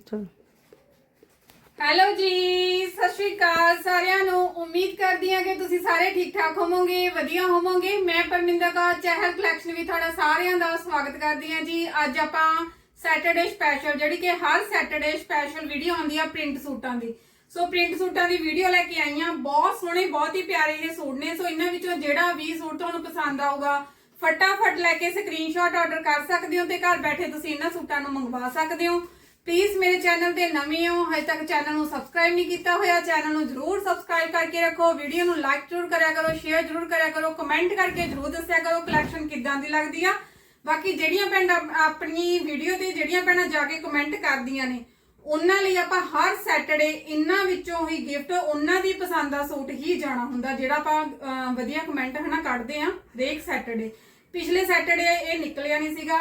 ਚਲ। ਹੈਲੋ ਜੀ, ਸਤਿ ਸ਼੍ਰੀ ਅਕਾਲ ਸਾਰਿਆਂ ਨੂੰ। ਉਮੀਦ ਕਰਦੀ ਹਾਂ ਕਿ ਤੁਸੀਂ ਸਾਰੇ ਠੀਕ ਠਾਕ ਹੋਵੋਗੇ, ਵਧੀਆ ਹੋਵੋਗੇ। ਮੈਂ ਪਰਮਿੰਦਰ ਕੌਰ, ਚਹਿਲ ਕਲੈਕਸ਼ਨ ਵੀ ਤੁਹਾਡਾ ਸਾਰਿਆਂ ਦਾ ਸਵਾਗਤ ਕਰਦੀ ਹਾਂ ਜੀ। ਅੱਜ ਆਪਾਂ ਸੈਟਰਡੇ ਸਪੈਸ਼ਲ ਜਿਹੜੀ ਕਿ ਹਰ ਸੈਟਰਡੇ ਸਪੈਸ਼ਲ ਵੀਡੀਓ ਆਉਂਦੀ ਆ ਪ੍ਰਿੰਟ ਸੂਟਾਂ ਦੀ। ਸੋ ਪ੍ਰਿੰਟ ਸੂਟਾਂ ਦੀ ਵੀਡੀਓ ਲੈ ਕੇ ਆਈ ਆ ਬਹੁਤ ਸੋਹਣੇ, ਬਹੁਤ ਹੀ ਪਿਆਰੇ ਇਹ ਸੂਟ ਨੇ। ਸੋ ਇਹਨਾਂ ਵਿੱਚੋਂ ਜਿਹੜਾ ਵੀ ਸੂਟ ਤੁਹਾਨੂੰ ਪਸੰਦ ਆਊਗਾ, ਫਟਾਫਟ ਲੈ ਕੇ ਸਕਰੀਨਸ਼ਾਟ ਆਰਡਰ ਕਰ ਸਕਦੇ ਹੋ ਤੇ ਘਰ ਬੈਠੇ ਤੁਸੀਂ ਇਹਨਾਂ ਸੂਟਾਂ ਨੂੰ ਮੰਗਵਾ ਸਕਦੇ ਹੋ। ਪਲੀਜ਼ ਮੇਰੇ ਚੈਨਲ ਤੇ ਨਵੇਂ ਹੋ, ਹਜੇ ਤੱਕ ਚੈਨਲ ਨੂੰ ਸਬਸਕ੍ਰਾਈਬ ਨਹੀਂ ਕੀਤਾ ਹੋਇਆ ਚੈਨਲ ਨੂੰ ਜਰੂਰ ਸਬਸਕ੍ਰਾਈਬ ਕਰਕੇ ਰੱਖੋ ਵੀਡੀਓ ਨੂੰ ਲਾਈਕ ਜ਼ਰੂਰ ਕਰਿਆ ਕਰੋ ਸ਼ੇਅਰ ਜ਼ਰੂਰ ਕਰਿਆ ਕਰੋ ਕਮੈਂਟ ਕਰਕੇ ਜ਼ਰੂਰ ਦੱਸਿਆ ਕਰੋ ਕਲੈਕਸ਼ਨ ਕਿੱਦਾਂ ਦੀ ਲੱਗਦੀ ਆ। ਬਾਕੀ ਜਿਹੜੀਆਂ ਭੈਣਾਂ ਆਪਣੀ ਵੀਡੀਓ ਤੇ ਜਿਹੜੀਆਂ ਭੈਣਾਂ ਜਾ ਕੇ ਕਮੈਂਟ ਕਰਦੀਆਂ ਨੇ, ਉਹਨਾਂ ਲਈ ਆਪਾਂ ਹਰ ਸੈਟਰਡੇ ਇਹਨਾਂ ਵਿੱਚੋਂ ਹੀ ਗਿਫਟ ਉਹਨਾਂ ਦੀ ਪਸੰਦ ਦਾ ਸੂਟ ਹੀ ਜਾਣਾ ਹੁੰਦਾ, ਜਿਹੜਾ ਆਪਾਂ ਵਧੀਆ ਕਮੈਂਟ ਹਨਾ ਕੱਢਦੇ ਆ, ਹਰੇਕ ਸੈਟਰਡੇ ਪਿਛਲੇ ਸੈਟਰਡੇ ਇਹ ਨਿਕਲਿਆ ਨਹੀਂ ਸੀਗਾ।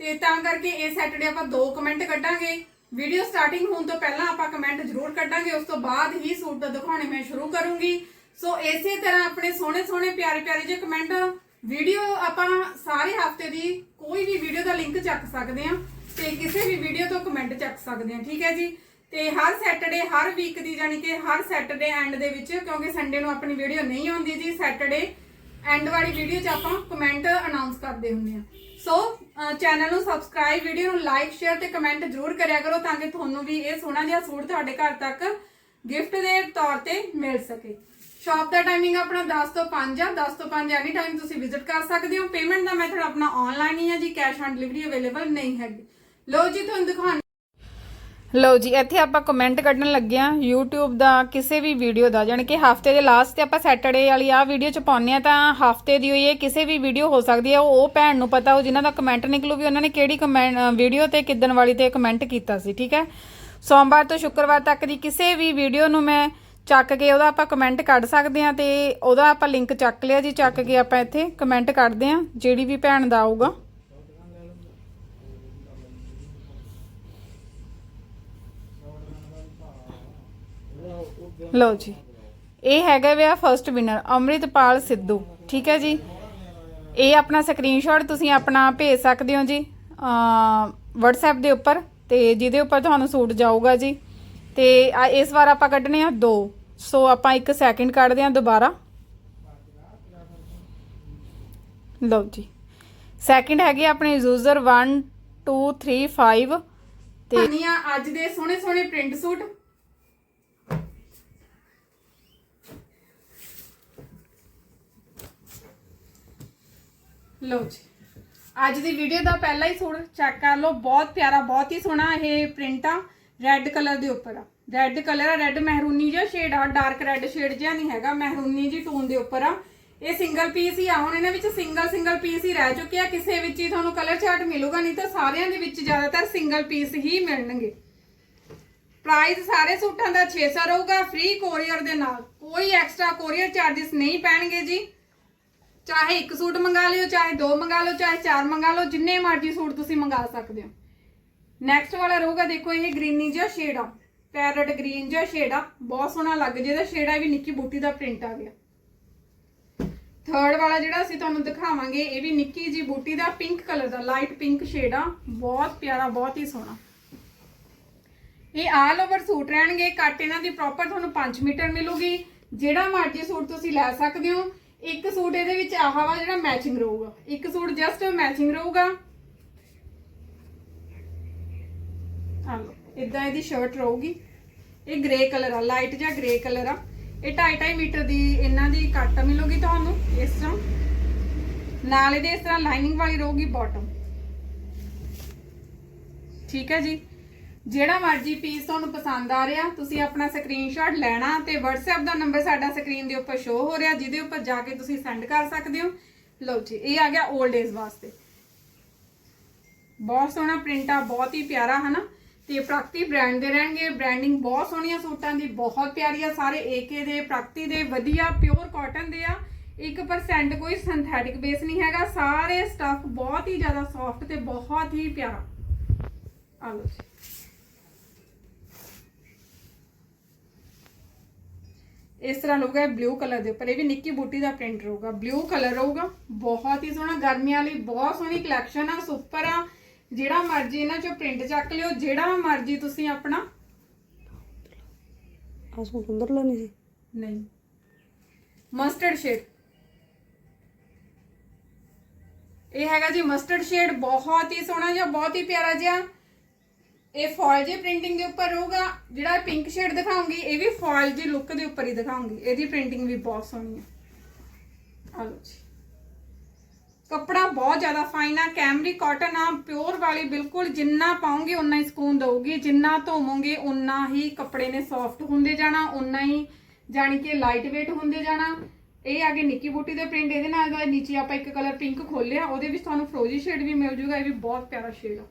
ਤੇ ਤਾਂ ਕਰਕੇ ਇਹ ਸੈਟਰਡੇ ਆਪਾਂ ਦੋ ਕਮੈਂਟ ਕੱਢਾਂਗੇ। ਵੀਡੀਓ ਸਟਾਰਟਿੰਗ ਹੋਣ ਤੋਂ ਪਹਿਲਾਂ ਆਪਾਂ ਕਮੈਂਟ ਜ਼ਰੂਰ ਕੱਢਾਂਗੇ, ਉਸ ਤੋਂ ਬਾਅਦ ਹੀ ਸੂਟ ਦਿਖਾਉਣੇ ਮੈਂ ਸ਼ੁਰੂ ਕਰੂੰਗੀ। ਸੋ ਇਸੇ ਤਰ੍ਹਾਂ ਆਪਣੇ ਸੋਹਣੇ ਸੋਹਣੇ ਪਿਆਰੇ ਪਿਆਰੇ ਜਿਹੇ ਕਮੈਂਟ ਵੀਡੀਓ ਆਪਾਂ ਸਾਰੇ ਹਫ਼ਤੇ ਦੀ ਕੋਈ ਵੀ ਵੀਡੀਓ ਦਾ ਲਿੰਕ ਚੱਕ ਸਕਦੇ ਆ ਤੇ ਕਿਸੇ ਵੀ ਵੀਡੀਓ ਤੋਂ ਕਮੈਂਟ ਚੱਕ ਸਕਦੇ ਆ ਠੀਕ ਹੈ ਜੀ? ਤੇ ਹਰ ਸੈਟਰਡੇ ਹਰ ਵੀਕ ਦੀ ਜਾਨੀ ਕਿ ਹਰ ਸੈਟਰਡੇ ਐਂਡ ਦੇ ਵਿੱਚ, ਕਿਉਂਕਿ ਸੰਡੇ ਨੂੰ ਆਪਣੀ ਵੀਡੀਓ ਨਹੀਂ ਆਉਂਦੀ ਜੀ ਸੈਟਰਡੇ ਐਂਡ ਵਾਲੀ ਵੀਡੀਓ 'ਚ ਆਪਾਂ ਕਮੈਂਟ ਅਨਾਉਂਸ ਕਰਦੇ ਹੁੰਦੇ ਆ ਸੋ ਚੈਨਲ ਨੂੰ ਸਬਸਕ੍ਰਾਈਬ ਵੀਡੀਓ ਨੂੰ ਲਾਈਕ ਸ਼ੇਅਰ ਤੇ ਕਮੈਂਟ ਜ਼ਰੂਰ ਕਰਿਆ ਕਰੋ ਤਾਂ ਕਿ ਤੁਹਾਨੂੰ ਵੀ ਇਹ ਸੋਹਣਾ ਜਿਹਾ ਸੂਟ ਤੁਹਾਡੇ ਘਰ ਤੱਕ ਗਿਫਟ ਦੇ ਤੌਰ ਤੇ ਮਿਲ ਸਕੇ। ਸ਼ਾਪ ਦਾ ਟਾਈਮਿੰਗ ਆਪਣਾ 10 ਤੋਂ 5 ਆ। 10 ਤੋਂ 5 ਐਨੀ ਟਾਈਮ ਤੁਸੀਂ ਵਿਜ਼ਿਟ ਕਰ ਸਕਦੇ ਹੋ। ਪੇਮੈਂਟ ਦਾ ਮੈਥਡ ਆਪਣਾ ਆਨਲਾਈਨ ਹੀ ਹੈ ਜੀ। ਕੈਸ਼ ਔਨ ਡਿਲੀਵਰੀ ਅਵੇਲੇਬਲ ਨਹੀਂ ਹੈਗੀ। ਲੋ ਜੀ, ਤੁਹਾਨੂੰ ਦਿਖਾਉਣ ਲਓ ਜੀ, ਇੱਥੇ ਆਪਾਂ ਕਮੈਂਟ ਕੱਢਣ ਲੱਗੇ ਆ YouTube ਦਾ ਕਿਸੇ ਵੀ ਵੀਡੀਓ ਦਾ, ਜਾਣੀ ਕਿ ਹਫ਼ਤੇ ਦੇ ਲਾਸਟ ਤੇ ਆਪਾਂ ਸੈਟਰਡੇ ਵਾਲੀ ਆ ਵੀਡੀਓ ਚ ਪਾਉਂਦੇ ਆ ਤਾਂ ਹਫ਼ਤੇ ਦੀ ਹੋਈ ਇਹ ਕਿਸੇ ਵੀ ਵੀਡੀਓ ਹੋ ਸਕਦੀ ਹੈ। ਉਹ ਉਹ ਭੈਣ ਨੂੰ ਪਤਾ ਹੋ, ਜਿਨ੍ਹਾਂ ਦਾ ਕਮੈਂਟ ਨਿਕਲੂ ਵੀ ਉਹਨਾਂ ਨੇ ਕਿਹੜੀ ਕਮੈਂਟ ਵੀਡੀਓ ਤੇ ਕਿਦਨ ਵਾਲੀ ਤੇ ਕਮੈਂਟ ਕੀਤਾ ਸੀ, ਠੀਕ ਹੈ? ਸੋਮਵਾਰ ਤੋਂ ਸ਼ੁੱਕਰਵਾਰ ਤੱਕ ਦੀ ਕਿਸੇ ਵੀ ਵੀਡੀਓ ਨੂੰ ਮੈਂ ਚੱਕ ਕੇ ਉਹਦਾ ਆਪਾਂ ਕਮੈਂਟ ਕੱਢ ਸਕਦੇ ਆ ਤੇ ਉਹਦਾ ਆਪਾਂ ਲਿੰਕ ਚੱਕ ਲਿਆ ਜੀ, ਚੱਕ ਕੇ ਆਪਾਂ ਇੱਥੇ ਕਮੈਂਟ ਕੱਢਦੇ ਆ ਜਿਹੜੀ ਵੀ ਭੈਣ ਦਾ ਆਊਗਾ। ਲਓ ਜੀ। ਇਹ ਹੈਗਾ ਵਿਆ ਫਰਸਟ ਵਿਨਰ ਅੰਮ੍ਰਿਤਪਾਲ ਸਿੱਧੂ। ਠੀਕ ਹੈ ਜੀ? ਇਹ ਆਪਣਾ ਸਕਰੀਨਸ਼ਾਟ ਤੁਸੀਂ ਆਪਣਾ ਭੇਜ ਸਕਦੇ ਹੋ ਜੀ ਅ WhatsApp ਦੇ ਉੱਪਰ ਤੇ ਜਿਹਦੇ ਉੱਪਰ ਤੁਹਾਨੂੰ ਸੂਟ ਜਾਊਗਾ ਜੀ। ਤੇ ਇਸ ਵਾਰ ਆਪਾਂ ਕੱਢਣੇ ਆ ਦੋ। ਸੋ ਆਪਾਂ ਇੱਕ ਸੈਕਿੰਡ ਕੱਢਦੇ ਆ ਦੁਬਾਰਾ। ਲਓ ਜੀ। ਸੈਕਿੰਡ ਹੈਗੇ ਆਪਣੇ ਯੂਜ਼ਰ 1 2 3 5 ਤੇ ਅੱਜ ਦੇ ਸੋਹਣੇ ਸੋਹਣੇ ਪ੍ਰਿੰਟ ਸੂਟ। ਲਓ ਜੀ। ਅੱਜ ਦੀ ਵੀਡੀਓ ਦਾ ਪਹਿਲਾ ਹੀ ਸੂਟ ਚੈੱਕ ਕਰ ਲਓ। ਬਹੁਤ ਪਿਆਰਾ, ਬਹੁਤ ਹੀ ਸੋਹਣਾ ਇਹ ਪ੍ਰਿੰਟ ਆ। ਰੈੱਡ ਕਲਰ ਦੇ ਉੱਪਰ ਆ। ਰੈੱਡ ਕਲਰ ਆ ਰੈੱਡ ਮਹਿਰੂਨੀ ਜਿਹਾ ਸ਼ੇਡ ਆ। ਡਾਰਕ ਰੈੱਡ ਸ਼ੇਡ ਜਿਹਾ ਨਹੀਂ ਹੈਗਾ ਮਹਿਰੂਨੀ ਜੀ ਟੋਨ ਦੇ ਉੱਪਰ ਆ। ਇਹ ਸਿੰਗਲ ਪੀਸ ਹੀ ਆ। ਹੁਣ ਇਹਨਾਂ ਵਿੱਚ ਸਿੰਗਲ ਸਿੰਗਲ ਪੀਸ ਹੀ ਰਹਿ ਚੁੱਕੇ ਆ। ਕਿਸੇ ਵਿੱਚ ਹੀ ਤੁਹਾਨੂੰ ਕਲਰ ਚਾਰਟ ਮਿਲੂਗਾ ਨਹੀਂ ਤਾਂ ਸਾਰਿਆਂ ਦੇ ਵਿੱਚ ਜ਼ਿਆਦਾਤਰ ਸਿੰਗਲ ਪੀਸ ਹੀ ਮਿਲਣਗੇ। ਪ੍ਰਾਈਸ ਸਾਰੇ ਸੂਟਾਂ ਦਾ 600 ਰਹੂਗਾ। ਫ੍ਰੀ ਕੋਰੀਅਰ ਦੇ ਨਾਲ। ਕੋਈ ਐਕਸਟਰਾ ਕੋਰੀਅਰ ਚਾਰजेस ਨਹੀਂ ਪੈਣਗੇ ਜੀ। ਚਾਹੇ ਇੱਕ ਸੂਟ ਮੰਗਾ ਲਿਓ, ਚਾਹੇ ਦੋ ਮੰਗਾ ਲਓ, ਚਾਹੇ ਚਾਰ ਮੰਗਾ ਲਓ, ਜਿੰਨੇ ਮਰਜ਼ੀ ਸੂਟ ਤੁਸੀਂ ਮੰਗਾ ਸਕਦੇ ਹੋ। ਨੈਕਸਟ ਵਾਲਾ ਰਹੂਗਾ ਦੇਖੋ ਇਹ ਗ੍ਰੀਨੀ ਜਿਹਾ ਸ਼ੇਡ ਆ। ਪੈਰਟ ਗ੍ਰੀਨ ਜਿਹਾ ਸ਼ੇਡ ਆ। ਬਹੁਤ ਸੋਹਣਾ ਲੱਗ ਜਿਹਦਾ ਸ਼ੇਡ ਆ ਵੀ ਨਿੱਕੀ ਬੂਟੀ ਦਾ ਪ੍ਰਿੰਟ ਆ ਗਿਆ। ਥਰਡ ਵਾਲਾ ਜਿਹੜਾ ਅਸੀਂ ਤੁਹਾਨੂੰ ਦਿਖਾਵਾਂਗੇ, ਇਹ ਵੀ ਨਿੱਕੀ ਜੀ ਬੂਟੀ ਦਾ ਪਿੰਕ ਕਲਰ ਦਾ ਲਾਈਟ ਪਿੰਕ ਸ਼ੇਡ ਆ। ਬਹੁਤ ਪਿਆਰਾ, ਬਹੁਤ ਹੀ ਸੋਹਣਾ। ਇਹ ਆਲ ਓਵਰ ਸੂਟ ਰਹਿਣਗੇ ਕੱਟ ਇਹਨਾਂ ਦੀ ਪ੍ਰੋਪਰ ਤੁਹਾਨੂੰ 5 ਮੀਟਰ ਮਿਲੂਗੀ। ਜਿਹੜਾ ਮਰਜ਼ੀ ਸੂਟ ਤੁਸੀਂ ਲੈ ਸਕਦੇ ਹੋ। ਇੱਕ ਸੂਟ ਇਹਦੇ ਵਿੱਚ ਆਹ ਵਾ ਜਿਹੜਾ ਮੈਚਿੰਗ ਰਹੂਗਾ। ਇੱਕ ਸੂਟ ਜਸਟ ਮੈਚਿੰਗ ਰਹੂਗਾ। ਆ ਲਓ ਇਦਾਂ ਇਹਦੀ ਸ਼ਰਟ ਰਹੂਗੀ। ਇਹ ਗ੍ਰੇ ਕਲਰ ਆ ਲਾਈਟ ਜਾਂ ਗ੍ਰੇ ਕਲਰ ਆ। ਇਹ 2.5 ਮੀਟਰ ਦੀ ਇਹਨਾਂ ਦੀ ਕੱਟ ਮਿਲੂਗੀ ਤੁਹਾਨੂੰ, ਇਸ ਤਰ੍ਹਾਂ। ਨਾਲ ਇਹਦੇ ਇਸ ਤਰ੍ਹਾਂ ਲਾਈਨਿੰਗ ਵਾਲੀ ਰਹੂਗੀ ਬਾਟਮ ਠੀਕ ਹੈ ਜੀ? ਜਿਹੜਾ ਮਰਜ਼ੀ ਪੀਸ ਤੁਹਾਨੂੰ ਪਸੰਦ ਆ ਰਿਹਾ, ਤੁਸੀਂ ਆਪਣਾ ਸਕਰੀਨਸ਼ਾਟ ਲੈਣਾ ਤੇ WhatsApp ਦਾ ਨੰਬਰ ਸਾਡਾ ਸਕਰੀਨ ਦੇ ਉੱਪਰ ਸ਼ੋ ਹੋ ਰਿਹਾ, ਜਿਹਦੇ ਉੱਪਰ ਜਾ ਕੇ ਤੁਸੀਂ ਸੈਂਡ ਕਰ ਸਕਦੇ ਹੋ। ਲਓ ਜੀ, ਇਹ ਆ ਗਿਆ 올ਡ ਏਜ ਵਾਸਤੇ। ਬਹੁਤ ਸੋਹਣਾ ਪ੍ਰਿੰਟ ਆ, ਬਹੁਤ ਹੀ ਪਿਆਰਾ, ਹਨਾ? ਤੇ ਪ੍ਰਗਤੀ ਬ੍ਰਾਂਡ ਦੇ ਰਹਿਣਗੇ ਬ੍ਰਾਂਡਿੰਗ ਬਹੁਤ ਸੋਹਣੀਆਂ ਸੂਟਾਂ ਦੀ, ਬਹੁਤ ਪਿਆਰੀ ਆ, ਸਾਰੇ ਏਕੇ ਦੇ ਪ੍ਰਗਤੀ ਦੇ, ਵਧੀਆ ਪਿਓਰ ਕਾਟਨ ਦੇ ਆ। 1% ਕੋਈ ਸਿੰਥੈਟਿਕ ਬੇਸ ਨਹੀਂ ਹੈਗਾ, ਸਾਰੇ ਸਟੱਫ ਬਹੁਤ ਹੀ ਜ਼ਿਆਦਾ ਸੌਫਟ ਤੇ ਬਹੁਤ ਹੀ ਪਿਆਰਾ। ਆ ਲਓ ਜੀ। ਇਸ ਤਰ੍ਹਾਂ ਰਹੂਗਾ ਬਲੂ ਕਲਰ ਦੇ ਉੱਪਰ। ਇਹ ਵੀ ਨਿੱਕੀ ਬੂਟੀ ਦਾ ਪ੍ਰਿੰਟ ਰਹੂਗਾ। ਬਲੂ ਕਲਰ ਰਹੂਗਾ। ਬਹੁਤ ਹੀ ਸੋਹਣਾ। ਗਰਮੀਆਂ ਲਈ ਬਹੁਤ ਸੋਹਣੀ ਕਲੈਕਸ਼ਨ ਆ। ਸੁਪਰ ਆ। ਜਿਹੜਾ ਮਰਜ਼ੀ ਇਹਨਾਂ ਚੋਂ ਪ੍ਰਿੰਟ ਚੱਕ ਲਿਓ। ਜਿਹੜਾ ਮਰਜ਼ੀ ਤੁਸੀਂ ਆਪਣਾ ਆ ਸੂਟ ਅੰਦਰ ਲੈਣੀ ਸੀ? ਨਹੀਂ। ਮਸਟਰਡ ਸ਼ੇਡ ਇਹ ਹੈਗਾ ਜੀ ਮਸਟਰਡ ਸ਼ੇਡ ਬਹੁਤ ਹੀ ਸੋਹਣਾ ਜਿਹਾ ਬਹੁਤ ਹੀ ਪਿਆਰਾ ਜਿਹਾ। ਇਹ ਫੋਇਲ ਜੀ ਪ੍ਰਿੰਟਿੰਗ ਦੇ ਉੱਪਰ ਹੋਊਗਾ ਜਿਹੜਾ ਪਿੰਕ ਸ਼ੇਡ ਦਿਖਾਉਂਗੀ, ਇਹ ਵੀ ਫੋਇਲ ਜੀ ਲੁੱਕ ਦੇ ਉੱਪਰ ਹੀ ਦਿਖਾਉਂਗੀ। ਇਹਦੀ ਪ੍ਰਿੰਟਿੰਗ ਵੀ ਬਹੁਤ ਸੋਹਣੀ ਹੈ। ਆ ਲਓ ਜੀ। ਕੱਪੜਾ ਬਹੁਤ ਜ਼ਿਆਦਾ ਫਾਈਨ ਆ ਕੈਮਰੀ ਕਾਟਨ ਆ ਪਿਓਰ ਵਾਲੀ ਬਿਲਕੁਲ ਜਿੰਨਾ ਪਾਉਂਗੇ ਉਨਾ ਹੀ ਸਕੂਨ ਦਊਗੀ। ਜਿੰਨਾ ਧੋਵੋਗੇ ਉਨਾ ਹੀ ਕੱਪੜੇ ਨੇ ਸੌਫਟ ਹੁੰਦੇ ਜਾਣਾ ਉਨਾ ਹੀ ਜਾਣੀ ਕਿ ਲਾਈਟ weight ਹੁੰਦੇ ਜਾਣਾ। ਇਹ ਆ ਕੇ ਨਿੱਕੀ ਬੂਟੀ ਦੇ ਪ੍ਰਿੰਟ ਇਹਦੇ ਨਾਲ ਦਾ ਨੀਚੇ ਆਪਾਂ ਇੱਕ ਕਲਰ ਪਿੰਕ ਖੋਲਿਆ ਉਹਦੇ ਵਿੱਚ ਤੁਹਾਨੂੰ ਫਰੋਜ਼ੀ ਸ਼ੇਡ ਵੀ ਮਿਲ ਜੂਗਾ, ਇਹ ਵੀ ਬਹੁਤ ਪਿਆਰਾ ਸ਼ੇਡ ਆ।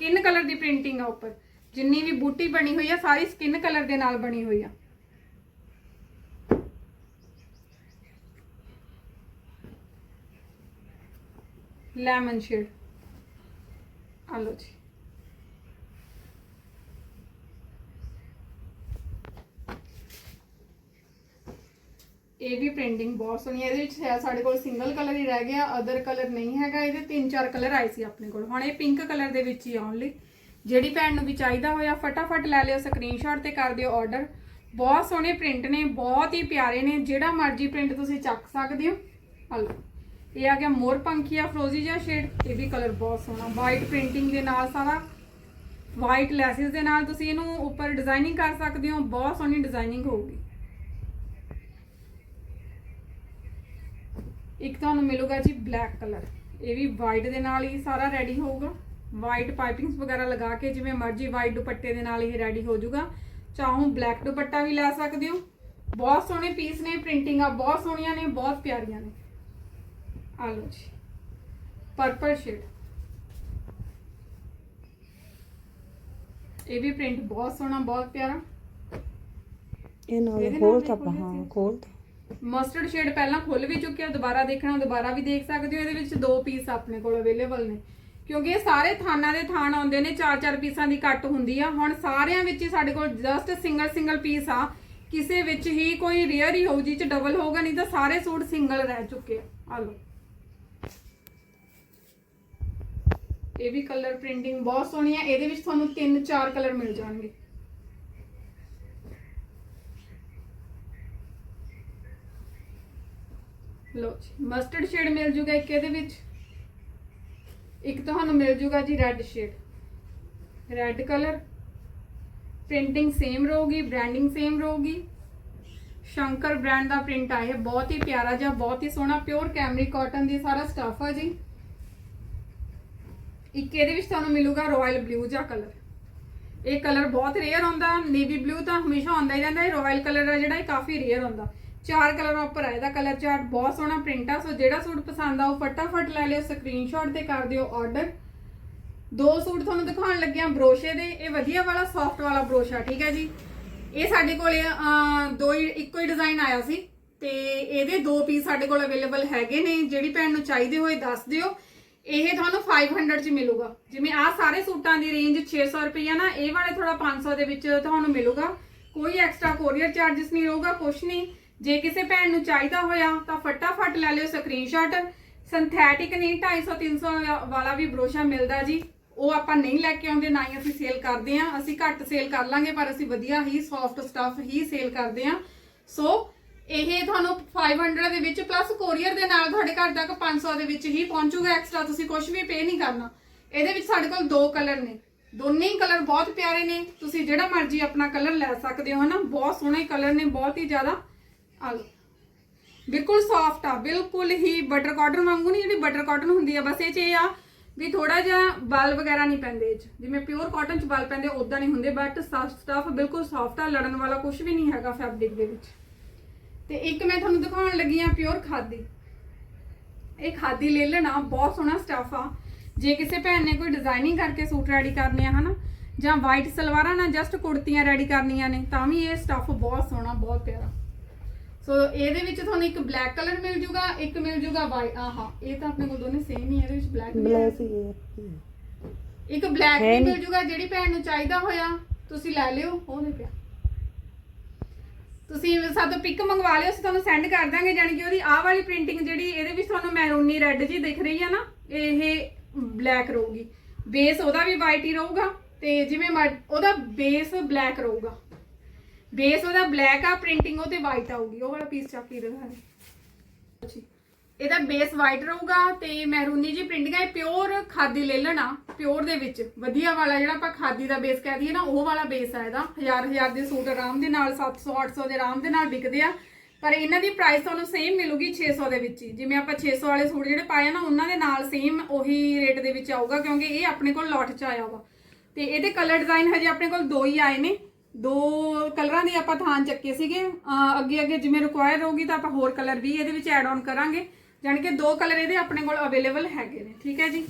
ਸਕਿਨ ਕਲਰ ਦੀ ਪ੍ਰਿੰਟਿੰਗ ਆ ਉੱਪਰ। ਜਿੰਨੀ ਵੀ ਬੂਟੀ ਬਣੀ ਹੋਈ ਆ, ਸਾਰੀ ਸਕਿਨ ਕਲਰ ਦੇ ਨਾਲ ਬਣੀ ਹੋਈ ਆ। ਲੈਮਨ ਸ਼ੇਡ ਆ ਲਓ ਜੀ। ਇਹ ਵੀ ਪ੍ਰਿੰਟਿੰਗ ਬਹੁਤ ਸੋਹਣੀ ਹੈ। ਇਹਦੇ ਵਿੱਚ ਹੈ ਸਾਡੇ ਕੋਲ ਸਿੰਗਲ ਕਲਰ ਹੀ ਰਹਿ ਗਿਆ ਅਦਰ ਕਲਰ ਨਹੀਂ ਹੈਗਾ। ਇਹਦੇ ਤਿੰਨ ਚਾਰ ਕਲਰ ਆਏ ਸੀ ਆਪਣੇ ਕੋਲ। ਹੁਣ ਇਹ ਪਿੰਕ ਕਲਰ ਦੇ ਵਿੱਚ ਹੀ ਆਉਣ ਲਈ ਜਿਹੜੀ ਭੈਣ ਨੂੰ ਵੀ ਚਾਹੀਦਾ ਹੋਇਆ, ਫਟਾਫਟ ਲੈ ਲਿਓ ਸਕਰੀਨਸ਼ਾਟ ਤੇ ਕਰ ਦਿਓ ਆਰਡਰ ਬਹੁਤ ਸੋਹਣੇ ਪ੍ਰਿੰਟ ਨੇ, ਬਹੁਤ ਹੀ ਪਿਆਰੇ ਨੇ। ਜਿਹੜਾ ਮਰਜ਼ੀ ਪ੍ਰਿੰਟ ਤੁਸੀਂ ਚੱਕ ਸਕਦੇ ਹੋ। ਹਲੋ, ਇਹ ਆ ਗਿਆ ਮੋਰ ਪੰਖੀਆ ਫਰੋਜ਼ੀ ਜਿਹਾ ਸ਼ੇਡ ਇਹ ਵੀ ਕਲਰ ਬਹੁਤ ਸੋਹਣਾ। ਵਾਈਟ ਪ੍ਰਿੰਟਿੰਗ ਦੇ ਨਾਲ ਸਾਰਾ ਵਾਈਟ ਲੈਸਿਸ ਦੇ ਨਾਲ ਤੁਸੀਂ ਇਹਨੂੰ ਉੱਪਰ ਡਿਜ਼ਾਈਨਿੰਗ ਕਰ ਸਕਦੇ ਹੋ। ਬਹੁਤ ਸੋਹਣੀ ਡਿਜ਼ਾਈਨਿੰਗ ਹੋਊਗੀ। ਇੱਕ ਤੁਹਾਨੂੰ ਮਿਲੂਗਾ ਜੀ ਬਲੈਕ ਕਲਰ। ਇਹ ਵੀ ਵਾਈਟ ਦੇ ਨਾਲ ਹੀ ਸਾਰਾ ਰੈਡੀ ਹੋਊਗਾ। ਵਾਈਟ ਪਾਈਪਿੰਗਸ ਵਗੈਰਾ ਲਗਾ ਕੇ ਜਿਵੇਂ ਮਰਜ਼ੀ ਵਾਈਟ ਦੁਪੱਟੇ ਦੇ ਨਾਲ ਇਹ ਰੈਡੀ ਹੋ ਜਾਊਗਾ। ਚਾਹੋ ਬਲੈਕ ਦੁਪੱਟਾ ਵੀ ਲੈ ਸਕਦੇ ਹੋ। ਬਹੁਤ ਸੋਹਣੇ ਪੀਸ ਨੇ ਪ੍ਰਿੰਟਿੰਗ ਆ ਬਹੁਤ ਸੋਹਣੀਆਂ ਨੇ ਬਹੁਤ ਪਿਆਰੀਆਂ ਨੇ। ਆ ਲਓ ਜੀ। ਪਰਪਲ ਸ਼ੇਡ ਇਹ ਵੀ ਪ੍ਰਿੰਟ ਬਹੁਤ ਸੋਹਣਾ ਬਹੁਤ ਪਿਆਰਾ। ਇਹ ਨਾਲ ਖੋਲ ਤਾਂ ਹਾਂ। ਖੋਲ ਤਾ। ਮਸਟਰਡ ਸ਼ੇਡ ਪਹਿਲਾਂ ਖੁੱਲ ਵੀ ਚੁੱਕਿਆ, ਦੁਬਾਰਾ ਦੇਖਣਾ, ਦੁਬਾਰਾ ਵੀ ਦੇਖ ਸਕਦੇ ਹੋ। ਇਹਦੇ ਵਿੱਚ ਦੋ ਪੀਸ ਆਪਣੇ ਕੋਲ ਅਵੇਲੇਬਲ ਨੇ। ਕਿਉਂਕਿ ਇਹ ਸਾਰੇ ਥਾਨਾਂ ਦੇ ਥਾਨ ਆਉਂਦੇ ਨੇ, ਚਾਰ ਚਾਰ ਪੀਸਾਂ ਦੀ ਕੱਟ ਹੁੰਦੀ ਆ। ਹੁਣ ਸਾਰਿਆਂ ਵਿੱਚ ਹੀ ਸਾਡੇ ਕੋਲ ਜਸਟ ਸਿੰਗਲ ਸਿੰਗਲ ਪੀਸ ਆ। ਕਿਸੇ ਵਿੱਚ ਹੀ ਕੋਈ ਰੇਅਰ ਹੀ ਹੋਊ ਜੀ ਚ ਡਬਲ ਹੋਊਗਾ, ਨਹੀਂ ਤਾਂ ਸਾਰੇ ਸੂਟ ਸਿੰਗਲ ਰਹਿ ਚੁੱਕੇ ਆ। ਆ ਲਓ। ਇਹ ਵੀ ਕਲਰ ਪ੍ਰਿੰਟਿੰਗ ਬਹੁਤ ਸੋਹਣੀ ਆ। ਇਹਦੇ ਵਿੱਚ ਤੁਹਾਨੂੰ ਤਿੰਨ ਚਾਰ ਕਲਰ ਮਿਲ ਜਾਣਗੇ। ਲੋ ਜੀ ਮਸਟਰਡ ਸ਼ੇਡ ਮਿਲ ਜੂਗਾ ਇੱਕ ਇਹਦੇ ਵਿੱਚ। ਇੱਕ ਤੁਹਾਨੂੰ ਮਿਲ ਜੂਗਾ ਜੀ red shade red colour printing same ਰਹੂਗੀ ਬ੍ਰਾਂਡਿੰਗ ਸੇਮ ਰਹੂਗੀ। ਸ਼ੰਕਰ ਬ੍ਰਾਂਡ ਦਾ ਪ੍ਰਿੰਟ ਆ ਇਹ ਬਹੁਤ ਹੀ ਪਿਆਰਾ ਜਿਹਾ, ਬਹੁਤ ਹੀ ਸੋਹਣਾ ਪਿਓਰ ਕੈਮਰੀ ਕਾਟਨ ਦੀ ਸਾਰਾ ਸਟਾਫ ਆ ਜੀ। ਇੱਕ ਇਹਦੇ ਵਿੱਚ ਤੁਹਾਨੂੰ ਮਿਲੂਗਾ ਰਾਇਲ ਬਲੂ ਜਿਹਾ ਕਲਰ ਇਹ ਕਲਰ ਬਹੁਤ ਰੇਅਰ ਹੁੰਦਾ ਨੇਵੀ ਬਲੂ ਤਾਂ ਹਮੇਸ਼ਾ ਆਉਂਦਾ ਹੀ ਰਹਿੰਦਾ, ਇਹ ਰਾਇਲ ਕਲਰ ਆ ਜਿਹੜਾ ਇਹ ਕਾਫੀ ਰੇਅਰ ਹੁੰਦਾ। ਚਾਰ ਕਲਰ ਉੱਪਰ ਆ ਇਹਦਾ ਕਲਰ ਚਾਰਟ, ਬਹੁਤ ਸੋਹਣਾ ਪ੍ਰਿੰਟ ਆ, ਸੋ ਜਿਹੜਾ ਸੂਟ ਪਸੰਦ ਆ ਉਹ ਫਟਾਫਟ ਲੈ ਲਿਓ ਸਕਰੀਨਸ਼ਾਟ ਤੇ ਕਰ ਦਿਓ ਆਰਡਰ ਦੋ ਸੂਟ ਤੁਹਾਨੂੰ ਦਿਖਾਉਣ ਲੱਗਿਆ ਬਰੋਸ਼ੇ ਦੇ, ਇਹ ਵਧੀਆ ਵਾਲਾ ਸੌਫਟ ਵਾਲਾ ਬਰੋਸ਼ਾ ਠੀਕ ਹੈ ਜੀ? ਇਹ ਸਾਡੇ ਕੋਲੇ ਦੋ ਹੀ, ਇੱਕੋ ਹੀ ਡਿਜ਼ਾਈਨ ਆਇਆ ਸੀ, ਤੇ ਇਹਦੇ ਦੋ ਪੀਸ ਸਾਡੇ ਕੋਲ ਅਵੇਲੇਬਲ ਹੈਗੇ ਨੇ, ਜਿਹੜੀ ਭੈਣ ਨੂੰ ਚਾਹੀਦੇ ਹੋਏ ਦੱਸ ਦਿਓ। ਇਹ ਤੁਹਾਨੂੰ 500 ਚ ਮਿਲੂਗਾ। ਜਿਵੇਂ ਆਹ ਸਾਰੇ ਸੂਟਾਂ ਦੀ ਰੇਂਜ 600 ਰੁਪਈਆ ਨਾ, ਇਹ ਵਾਲੇ ਥੋੜਾ 500 ਦੇ ਵਿੱਚ ਤੁਹਾਨੂੰ ਮਿਲੂਗਾ। ਕੋਈ ਐਕਸਟਰਾ ਕੋਰੀਅਰ ਚਾਰजेस ਨਹੀਂ ਰਹੂਗਾ, ਕੁਛ ਨਹੀਂ। ਜੇ ਕਿਸੇ ਭੈਣ ਨੂੰ ਚਾਹੀਦਾ ਹੋਇਆ ਤਾਂ ਫਟਾਫਟ ਲੈ ਲਿਓ ਸਕਰੀਨਸ਼ਾਟ। ਸਿੰਥੈਟਿਕ ਨਹੀਂ 250 300 ਵਾਲਾ ਵੀ ਬਰੋਸ਼ਾ ਮਿਲਦਾ ਜੀ। ਉਹ ਆਪਾਂ ਨਹੀਂ ਲੈ ਕੇ ਆਉਂਦੇ, ਨਾ ਹੀ ਅਸੀਂ ਸੇਲ ਕਰਦੇ ਆ ਅਸੀਂ ਘੱਟ ਸੇਲ ਕਰ ਲਾਂਗੇ, ਪਰ ਅਸੀਂ ਵਧੀਆ ਹੀ ਸੌਫਟ ਸਟਫ ਹੀ ਸੇਲ ਕਰਦੇ ਆ ਸੋ ਇਹ ਤੁਹਾਨੂੰ 500 ਦੇ ਵਿੱਚ ਪਲੱਸ ਕੋਰੀਅਰ ਦੇ ਨਾਲ ਤੁਹਾਡੇ ਘਰ ਤੱਕ 500 ਦੇ ਵਿੱਚ ਹੀ ਪਹੁੰਚੂਗਾ ਐਕਸਟਰਾ ਤੁਸੀਂ ਕੁਝ ਵੀ ਪੇ ਨਹੀਂ ਕਰਨਾ। ਇਹਦੇ ਵਿੱਚ ਸਾਡੇ ਕੋਲ ਦੋ ਕਲਰ ਨੇ। ਦੋਨੇ ਹੀ ਕਲਰ ਬਹੁਤ ਪਿਆਰੇ ਨੇ। ਤੁਸੀਂ ਜਿਹੜਾ ਮਰਜ਼ੀ ਆਪਣਾ ਕਲਰ ਲੈ ਸਕਦੇ ਹੋ, ਹਨਾ? ਬਹੁਤ ਸੋਹਣੇ ਕਲਰ ਨੇ, ਬਹੁਤ ਹੀ ਜ਼ਿਆਦਾ ਆ ਲਓ। ਬਿਲਕੁਲ ਸੌਫਟ ਆ, ਬਿਲਕੁਲ ਹੀ ਬਟਰ ਕਾਟਨ ਵਾਂਗੂ ਨਹੀਂ, ਜਿਹੜੀ ਬਟਰ ਕਾਟਨ ਹੁੰਦੀ ਆ, ਬਸ ਇਹ ਚ ਇਹ ਆ ਵੀ ਥੋੜਾ ਜਿਹਾ ਬਲ ਵਗੈਰਾ ਨਹੀਂ ਪੈਂਦੇ ਇਹ ਚ। ਜਿਵੇਂ ਪਿਓਰ ਕਾਟਨ ਚ ਬਲ ਪੈਂਦੇ ਉਦਾਂ ਨਹੀਂ ਹੁੰਦੇ ਬਟ ਸਟਫ ਬਿਲਕੁਲ ਸੌਫਟ ਆ, ਲੜਨ ਵਾਲਾ ਕੁਝ ਵੀ ਨਹੀਂ ਹੈਗਾ ਫੈਬਰਿਕ ਦੇ ਵਿੱਚ। ਤੇ ਇੱਕ ਮੈਂ ਤੁਹਾਨੂੰ ਦਿਖਾਉਣ ਲੱਗੀ ਆ ਪਿਓਰ ਖਾਦੀ। ਇਹ ਖਾਦੀ ਲੈ ਲੈਣਾ, ਬਹੁਤ ਸੋਹਣਾ ਸਟਫ ਆ। ਜੇ ਕਿਸੇ ਭੈਣ ਨੇ ਕੋਈ ਡਿਜ਼ਾਈਨਿੰਗ ਕਰਕੇ ਸੂਟ ਰੈਡੀ ਕਰਨੇ ਆ, ਹਨਾ, ਜਾਂ ਵਾਈਟ ਸਲਵਾਰਾਂ ਨਾਲ ਜਸਟ ਕੁੜਤੀਆਂ ਰੈਡੀ ਕਰਨੀਆਂ ਨੇ, ਤਾਂ ਵੀ ਇਹ ਸਟਫ ਬਹੁਤ ਸੋਹਣਾ, ਬਹੁਤ ਪਿਆਰਾ। ਸੋ ਇਹਦੇ ਵਿੱਚ ਤੁਹਾਨੂੰ ਇੱਕ ਬਲੈਕ ਕਲਰ ਮਿਲ ਜੂਗਾ ਇੱਕ ਮਿਲ ਜੂਗਾ ਵਾਈਟ ਆਹਾ ਇਹ ਤਾਂ ਆਪਣੇ ਕੋਲ ਦੋਨੇ ਸੇਮ ਹੀ ਇਹਦੇ ਵਿੱਚ ਬਲੈਕ ਬਲੈਕ ਹੀ ਹੈ ਇੱਕ ਬਲੈਕ ਵੀ। ਮਿਲ ਜੂਗਾ ਜਿਹੜੀ ਭੈਣ ਨੂੰ ਚਾਹੀਦਾ ਹੋਇਆ ਤੁਸੀਂ ਲੈ ਲਿਓ ਉਹ ਦੇ ਪਿਆ ਤੁਸੀਂ ਸਾਤੋਂ ਪਿਕ ਮੰਗਵਾ ਲਿਓ ਅਸੀਂ ਤੁਹਾਨੂੰ ਸੈਂਡ ਕਰ ਦਾਂਗੇ ਜਾਣੀ ਕਿ ਉਹਦੀ ਆਹ ਵਾਲੀ ਪ੍ਰਿੰਟਿੰਗ ਜਿਹੜੀ ਇਹਦੇ ਵਿੱਚ ਤੁਹਾਨੂੰ ਮੈਰੂਨੀ ਰੈੱਡ ਜੀ ਦਿਖ ਰਹੀ ਆ ਨਾ ਇਹ ਬਲੈਕ ਰਹੂਗੀ। ਬੇਸ ਉਹਦਾ ਵੀ ਵਾਈਟ ਹੀ ਰਹੂਗਾ ਤੇ ਜਿਵੇਂ ਉਹਦਾ ਬੇਸ ਬਲੈਕ ਰਹੂਗਾ। ਬੇਸ ਉਹਦਾ ਬਲੈਕ ਆ, ਪ੍ਰਿੰਟਿੰਗ ਉਹ ਤੇ ਵਾਈਟ ਆਊਗੀ, ਉਹ ਵਾਲਾ ਪੀਸ ਚੱਕ ਕੇ ਦਿਖਾ ਜੀ। ਇਹਦਾ ਬੇਸ ਵਾਈਟ ਰਹੂਗਾ ਤੇ ਮਹਿਰੂਨੀ ਜੀ ਪ੍ਰਿੰਟਿੰਗ ਹੈ ਪਿਓਰ ਖਾਦੀ ਲੈ ਲੈਣਾ ਪਿਓਰ ਦੇ ਵਿੱਚ। ਵਧੀਆ ਵਾਲਾ ਜਿਹੜਾ ਆਪਾਂ ਖਾਦੀ ਦਾ ਬੇਸ ਕਹਿ ਦਈਏ ਨਾ, ਉਹ ਵਾਲਾ ਬੇਸ ਆ ਇਹਦਾ। ਹਜ਼ਾਰ ਹਜ਼ਾਰ ਦੇ ਸੂਟ ਆਰਾਮ ਦੇ ਨਾਲ 700 800 ਦੇ ਆਰਾਮ ਦੇ ਨਾਲ ਵਿਕਦੇ ਆ। ਪਰ ਇਹਨਾਂ ਦੀ ਪ੍ਰਾਈਸ ਤੁਹਾਨੂੰ ਸੇਮ ਮਿਲੂਗੀ 600 ਦੇ ਵਿੱਚ ਹੀ। ਜਿਵੇਂ ਆਪਾਂ 600 ਵਾਲੇ ਸੂਟ ਜਿਹੜੇ ਪਾਏ ਆ ਨਾ, ਉਹਨਾਂ ਦੇ ਨਾਲ ਸੇਮ ਉਹੀ ਰੇਟ ਦੇ ਵਿੱਚ ਆਊਗਾ, ਕਿਉਂਕਿ ਇਹ ਆਪਣੇ ਕੋਲ ਲੋਟ 'ਚ ਆਇਆ ਵਾ। ਤੇ ਇਹਦੇ ਕਲਰ ਡਿਜ਼ਾਈਨ ਹਜੇ ਆਪਣੇ ਕੋਲ ਦੋ ਹੀ ਆਏ ਨੇ। ਦੋ ਕਲਰਾਂ ਦੀ ਆਪਾਂ ਥਾਂ ਚੱਕੇ ਸੀਗੇ। ਅੱਗੇ ਅੱਗੇ ਜਿਵੇਂ ਰਿਕੁਆਇਰ ਹੋਊਗੀ ਤਾਂ ਆਪਾਂ ਹੋਰ ਕਲਰ ਵੀ ਇਹਦੇ ਵਿੱਚ ਐਡ ਆਨ ਕਰਾਂਗੇ। ਜਾਣੀ ਕਿ ਦੋ ਕਲਰ ਇਹਦੇ ਆਪਣੇ ਕੋਲ ਅਵੇਲੇਬਲ ਹੈਗੇ ਨੇ। ਠੀਕ ਹੈ ਜੀ?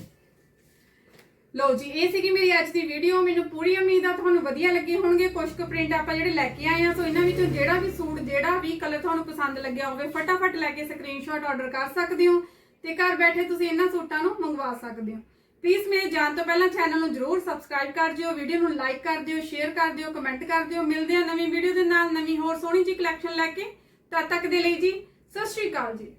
ਲਓ ਜੀ, ਇਹ ਸੀਗੀ ਮੇਰੀ ਅੱਜ ਦੀ ਵੀਡੀਓ ਮੈਨੂੰ ਪੂਰੀ ਉਮੀਦ ਆ ਤੁਹਾਨੂੰ ਵਧੀਆ ਲੱਗੇ ਹੋਣਗੇ। ਕੁਝ ਕੁ ਪ੍ਰਿੰਟ ਆਪਾਂ ਜਿਹੜੇ ਲੈ ਕੇ ਆਏ ਆ, ਸੋ ਇਹਨਾਂ ਵਿੱਚੋਂ ਜਿਹੜਾ ਵੀ ਸੂਟ, ਜਿਹੜਾ ਵੀ ਕਲਰ ਤੁਹਾਨੂੰ ਪਸੰਦ ਲੱਗਿਆ ਹੋਵੇ, ਫਟਾਫਟ ਲੈ ਕੇ ਸਕਰੀਨਸ਼ਾਟ ਆਰਡਰ ਕਰ ਸਕਦੇ ਹੋ ਤੇ ਘਰ ਬੈਠੇ ਤੁਸੀਂ ਇਹਨਾਂ ਸੂਟਾਂ ਨੂੰ ਮੰਗਵਾ ਸਕਦੇ ਹੋ। ਪਲੀਜ਼ ਮੇਰੇ ਜਾਣ ਤੋਂ ਪਹਿਲਾਂ ਚੈਨਲ ਨੂੰ ਜਰੂਰ ਸਬਸਕ੍ਰਾਈਬ ਕਰ ਦਿਓ ਵੀਡੀਓ ਨੂੰ ਲਾਈਕ ਕਰ ਦਿਓ ਸ਼ੇਅਰ ਕਰ ਦਿਓ ਕਮੈਂਟ ਕਰ ਦਿਓ। ਮਿਲਦੇ ਆ ਨਵੀਂ ਵੀਡੀਓ ਦੇ ਨਾਲ ਨਵੀਂ ਹੋਰ ਸੋਹਣੀ ਜੀ ਕਲੈਕਸ਼ਨ ਲੈ ਕੇ। ਤਦ ਤੱਕ ਦੇ ਲਈ ਜੀ, ਸਤਿ ਸ਼੍ਰੀ ਅਕਾਲ ਜੀ।